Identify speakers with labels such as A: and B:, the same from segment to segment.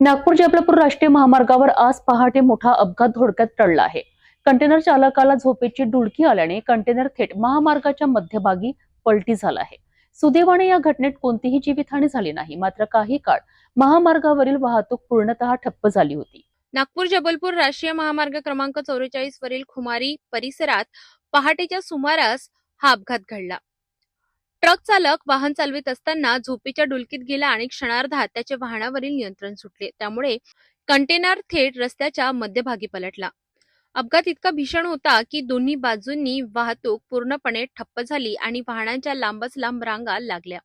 A: नागपूर जबलपूर राष्ट्रीय महामार्गावर आज पहाटे मोठा अपघात धोडक्यात टळला आहे. कंटेनर चालकाला झोपेची डुलकी आल्याने कंटेनर थेट महामार्गाच्या मध्यभागी पलटी झाला आहे. सुदैवाने या घटनेत कोणतीही जीवितहानी झाली नाही मात्र काही काळ महामार्गावरील वाहतूक पूर्णतः ठप्प झाली होती.
B: नागपूर जबलपूर राष्ट्रीय महामार्ग क्रमांक चौवेचाळीस वरील खुमारी परिसरात पहाटेच्या सुमारास हा अपघात घडला. ट्रक चालक वाहन चालवित असताना झोपेच्या डुलकीत गेला आणि क्षणार्धात त्याचे वाहनावरील नियंत्रण सुटले. त्यामुळे कंटेनर थेट रस्त्याच्या मध्यभागी पलटला. अपघात इतका भीषण होता की दोन्ही बाजूंनी वाहतूक पूर्णपणे ठप्प झाली आणि वाहनांच्या लांबच लांब रांगा लागल्या.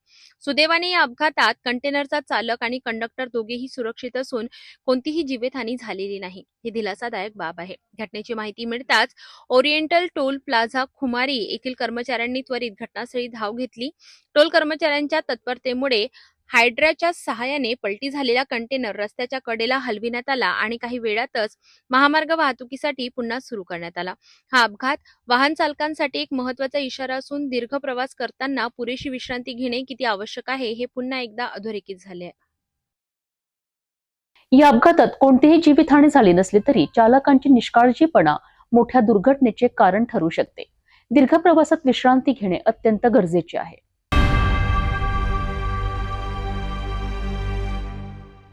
B: सुदैवाने या अपघातात कंटेनरचा चालक आणि कंडक्टर दोघेही सुरक्षित असून कोणतीही जीवितहानी झालेली नाही. ही दिलासादायक बाब आहे. घटनेची माहिती मिळताच ओरिएंटल टोल प्लाझा खुमारी येथील कर्मचाऱ्यांनी त्वरित घटनास्थळी धाव घेतली. टोल कर्मचाऱ्यांच्या तत्परतेमुळे हायड्राच्या सहाय्याने पलटी झालेला कंटेनर रस्त्याच्या कडेला हलविण्यात आला आणि काही वेळातच महामार्ग वाहतुकीसाठी पुन्हा सुरू करण्यात आला. हा अपघात वाहन चालकांसाठी एक महत्त्वाचा इशारा असून दीर्घ प्रवास करताना पुरेशी विश्रांती घेणे किती आवश्यक आहे हे पुन्हा एकदा अधोरेखित झाले आहे.
A: या अपघातात कोणतीही जीवितहानी झाली नसली तरी चालकांची निष्काळजीपणा मोठ्या दुर्घटनेचे कारण ठरू शकते. दीर्घ प्रवासात विश्रांती घेणे अत्यंत गरजेचे आहे.